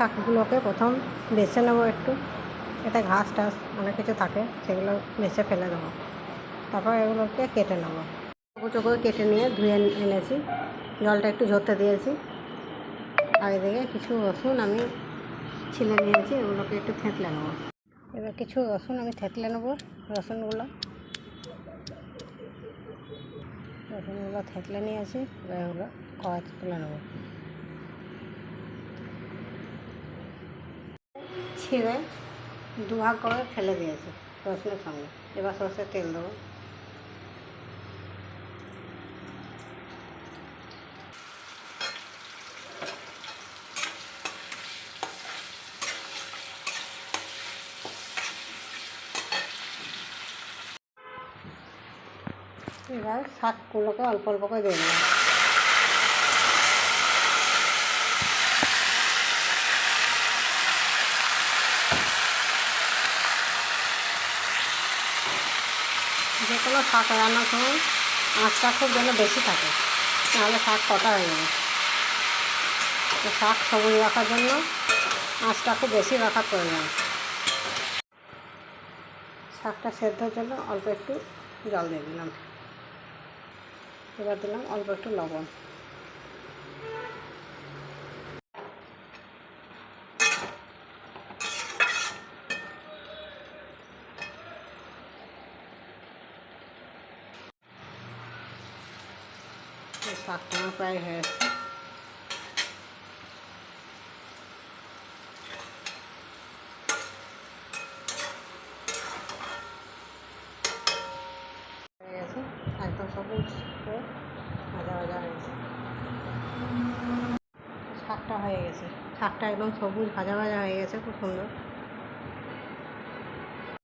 শাকগুলোকে প্রথম বেছে নেব একটু। এতে ঘাস টাস অনেক কিছু থাকে, সেগুলো বেছে ফেলে দেবো। তারপর এগুলোকে কেটে নেব। চোখো চোখো কেটে নিয়ে ধুয়ে এনেছি। জলটা একটু ঝরতে দিয়েছি। আগে থেকে কিছু রসুন আমি ছিলে নিয়েছি, এগুলোকে একটু থেঁতলে নেব। এবার কিছু রসুন আমি থেঁতলে নেব, রসুনগুলো। রসুনগুলো থেঁতলে নিয়েছি, এবার এগুলো কড়াইতে তুলে নেব। ছিঁড়ে দুভাগ করে ফেলে দিয়েছি রসুনের সঙ্গে। এবার সর্ষের তেল দেবো। এবার শাকগুলোকে অল্প অল্প করে দিয়ে দেবো যে কোনো শাক রান্নার সময় আঁচটা খুব যেন বেশি থাকে, নাহলে শাক কটা হয়ে যাবে। তো শাক সবুজ রাখার জন্য আঁচটা খুব বেশি রাখা প্রয়োজন। শাকটা সেদ্ধর জন্য অল্প একটু জল দিয়ে দিলাম। এবার দিলাম অল্প একটু লবণ। আমার প্রায় হয়ে হয়ে গেছে একদম সবুজ ভাজা ভাজা গেছে শাকটা হয়ে গেছে। শাকটা একদম সবুজ, ভাজা ভাজা হয়ে গেছে, খুব সুন্দর।